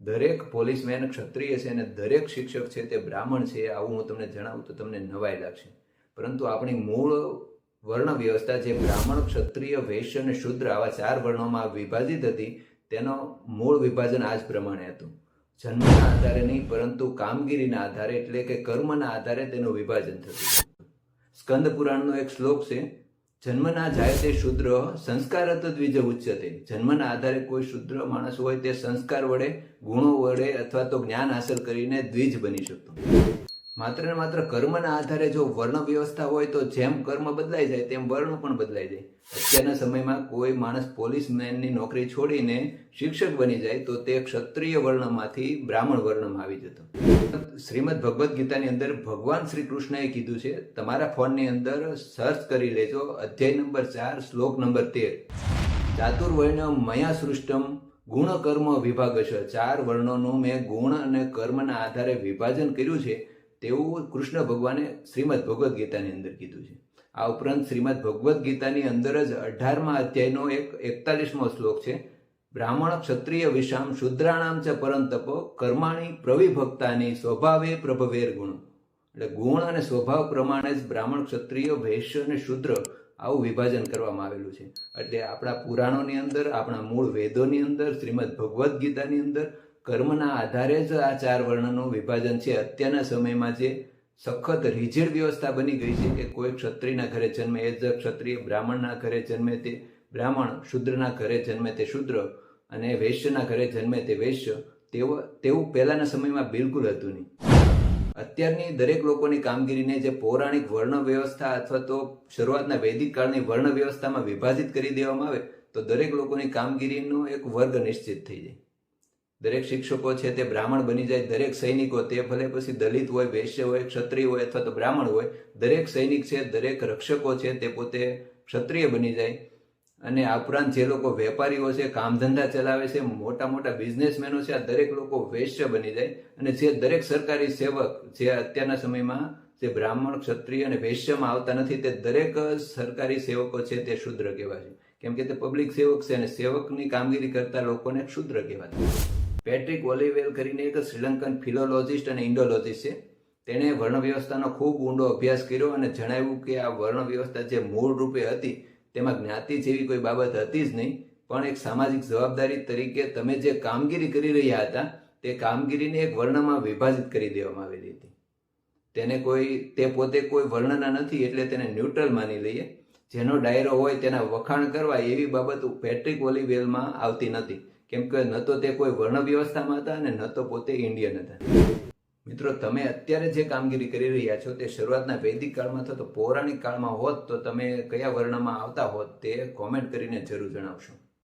દરેક પોલીસમેન ક્ષત્રિય છે અને દરેક શિક્ષક છે તે બ્રાહ્મણ છે, આવું હું તમને જણાવું તો તમને નવાઈ લાગશે. પરંતુ આપણી મૂળ વર્ણ વ્યવસ્થા જે બ્રાહ્મણ, ક્ષત્રિય, વૈશ્ય અને શુદ્ર આવા ચાર વર્ણોમાં વિભાજિત હતી, તેનો મૂળ વિભાજન આ જ પ્રમાણે હતું. જન્મના આધારે નહીં, પરંતુ કામગીરીના આધારે એટલે કે કર્મના આધારે તેનું વિભાજન થતું સ્કંદ પુરાણનો એક શ્લોક છે જન્મના જાય તે શુદ્ર સંસ્કારત દ્વિજ ઉચ્ચતે જન્મના આધારે કોઈ શુદ્ર માણસ હોય તે સંસ્કાર વડે, ગુણો વડે અથવા તો જ્ઞાન હાંસલ કરીને દ્વિજ બની શકતો. માત્ર ને માત્ર કર્મના આધારે જો વર્ણ વ્યવસ્થા હોય તો જેમ કર્મ બદલાઈ જાય તેમ વર્ણ પણ બદલાઈ જાય. અત્યારના સમયમાં કોઈ માણસ પોલીસમેનની નોકરી છોડીને શિક્ષક બની જાય તો તે ક્ષત્રિય વર્ણમાંથી બ્રાહ્મણ વર્ણમાં આવી જતો. શ્રીમદ ભગવદ્ ગીતાની અંદર ભગવાન શ્રી કૃષ્ણએ કીધું છે, તમારા ફોનની અંદર સર્ચ કરી લેજો, અધ્યાય નંબર ચાર, શ્લોક નંબર તેર. ચાતુર્વર્ણ મયા સૃષ્ટમ ગુણ કર્મ વિભાગ છે ચાર વર્ણોનું મેં ગુણ અને કર્મના આધારે વિભાજન કર્યું છે. તેવું કૃષ્ણ ભગવાને શ્રીમદ ભગવદ્ ગીતાની અંદર કીધું છે. આ ઉપરાંત શ્રીમદ ભગવદ્ ગીતાની અંદર જ અઢારમા અધ્યાયનો એક એકતાલીસમો શ્લોક છે. બ્રાહ્મણ ક્ષત્રિય વિષામ શુદ્રાણામ ચ પરંતપો કર્માણી પ્રવિભક્તાની સ્વભાવે પ્રભવેર ગુણ. એટલે ગુણ અને સ્વભાવ પ્રમાણે જ બ્રાહ્મણ ક્ષત્રિય, વૈશ્ય અને શુદ્ર આવું વિભાજન કરવામાં આવેલું છે. એટલે આપણા પુરાણોની અંદર, આપણા મૂળ વેદોની અંદર, શ્રીમદ ભગવદ્ ગીતાની અંદર કર્મના આધારે જ આ ચાર વર્ણનું વિભાજન છે. અત્યારના સમયમાં જે સખત રિજિડ વ્યવસ્થા બની ગઈ છે કે કોઈ ક્ષત્રિયના ઘરે જન્મે એ જ ક્ષત્રિય બ્રાહ્મણના ઘરે જન્મે તે બ્રાહ્મણ, શુદ્રના ઘરે જન્મે તે શુદ્ર અને વૈશ્યના ઘરે જન્મે તે વૈશ્ય તેવો તેવું પહેલાંના સમયમાં બિલકુલ હતું નહીં. અત્યારની દરેક લોકોની કામગીરીને જે પૌરાણિક વર્ણ વ્યવસ્થા અથવા તો શરૂઆતના વૈદિક કાળની વર્ણ વ્યવસ્થામાં વિભાજિત કરી દેવામાં આવે તો દરેક લોકોની કામગીરીનો એક વર્ગ નિશ્ચિત થઈ જાય. દરેક શિક્ષકો છે તે બ્રાહ્મણ બની જાય, દરેક સૈનિકો તે ભલે પછી દલિત હોય, વૈશ્ય હોય, ક્ષત્રિય હોય અથવા તો બ્રાહ્મણ હોય, દરેક સૈનિક છે, દરેક રક્ષકો છે તે પોતે ક્ષત્રિય બની જાય. અને આ ઉપરાંત જે લોકો વેપારીઓ છે કામ ધંધા ચલાવે છે, મોટા મોટા બિઝનેસમેનો છે, આ દરેક લોકો વૈશ્ય બની જાય. અને જે દરેક સરકારી સેવક જે અત્યારના સમયમાં જે બ્રાહ્મણ, ક્ષત્રિય અને વૈશ્યમાં આવતા નથી, તે દરેક સરકારી સેવકો છે તે શુદ્ર કહેવાય છે. કેમ કે તે પબ્લિક સેવક છે અને સેવકની કામગીરી કરતા લોકોને શુદ્ર કહેવાય પેટ્રિક ઓલિવેલ કરીને એક શ્રીલંકન ફિલોલોજિસ્ટ અને ઇન્ડોલોજિસ્ટ છે. તેણે વર્ણવ્યવસ્થાનો ખૂબ ઊંડો અભ્યાસ કર્યો અને જણાવ્યું કે આ વર્ણવ્યવસ્થા જે મૂળ રૂપે હતી, તેમાં જ્ઞાતિ જેવી કોઈ બાબત હતી જ નહીં, પણ એક સામાજિક જવાબદારી તરીકે તમે જે કામગીરી કરી રહ્યા હતા, તે કામગીરીને એક વર્ણમાં વિભાજિત કરી દેવામાં આવેલી હતી. તેને કોઈ, તે પોતે કોઈ વર્ણના નથી એટલે તેને ન્યુટ્રલ માની લઈએ. જેનો ડાયરો હોય તેના વખાણ કરવા એવી બાબત પેટ્રિક ઓલિવેલમાં આવતી નથી. કેમ કે ન તો તે કોઈ વર્ણ વ્યવસ્થામાં હતા અને ન તો પોતે ઇન્ડિયન હતા. મિત્રો, તમે અત્યારે જે કામગીરી કરી રહ્યા છો તે શરૂઆતના વૈદિક કાળમાં અથવા તો પૌરાણિક કાળમાં હોત તો તમે કયા વર્ણમાં આવતા હોત તે કોમેન્ટ કરીને જરૂર જણાવશો.